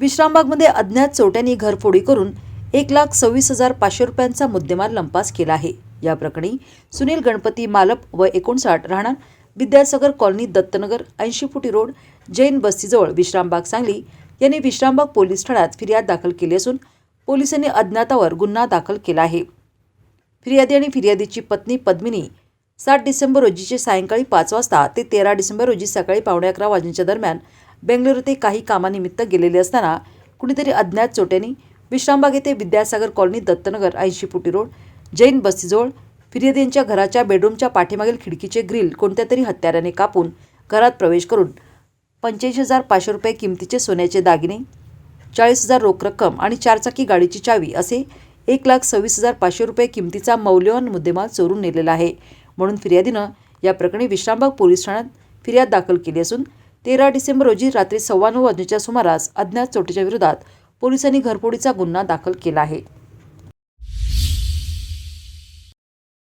विश्रामबागमध्ये अज्ञात चोट्यांनी घरफोडी करून एक लाख सव्वीस हजार पाचशे रुपयांचा मुद्देमाल लंपास केला आहे. या प्रकरणी सुनील गणपती मालप व एकोणसाठ राहणार विद्यासागर कॉलनी दत्तनगर ऐंशी फुटी रोड जैन बस्तीजवळ विश्रामबाग सांगली यांनी विश्रामबाग पोलीस ठाण्यात फिर्याद दाखल केली असून पोलिसांनी अज्ञातावर गुन्हा दाखल केला आहे. फिर्यादी आणि फिर्यादीची पत्नी पद्मिनी सात डिसेंबर रोजीचे सायंकाळी पाच वाजता ते तेरा डिसेंबर रोजी सकाळी पावणे अकरा वाजेच्या दरम्यान बेंगलुरू ते काही कामानिमित्त गेलेले असताना कुणीतरी अज्ञात चोट्यांनी विश्रामबाग येथे विद्यासागर कॉलनी दत्तनगर ऐंशी फुटी रोड जैन बस्तीजवळ फिर्यादींच्या घराच्या बेडरूमच्या पाठीमागील खिडकीचे ग्रिल कोणत्या तरी हत्याराने कापून घरात प्रवेश करून पंच्याऐंशी हजार पाचशे रुपये किमतीचे सोन्याचे दागिने चाळीस हजार रोख रक्कम आणि चारचाकी गाडीची चावी असे एक लाख सव्वीस हजार पाचशे रुपये किमतीचा मौल्यवान मुद्देमाल चोरून नेलेला आहे. म्हणून फिर्यादीनं या प्रकरणी विश्रामबाग पोलीस ठाण्यात फिर्याद दाखल केली असून तेरा डिसेंबर रोजी रात्री सव्वा नऊ वाजण्याच्या सुमारास अज्ञात चोटीच्या विरोधात पोलिसांनी घरफोडीचा गुन्हा दाखल केला आहे.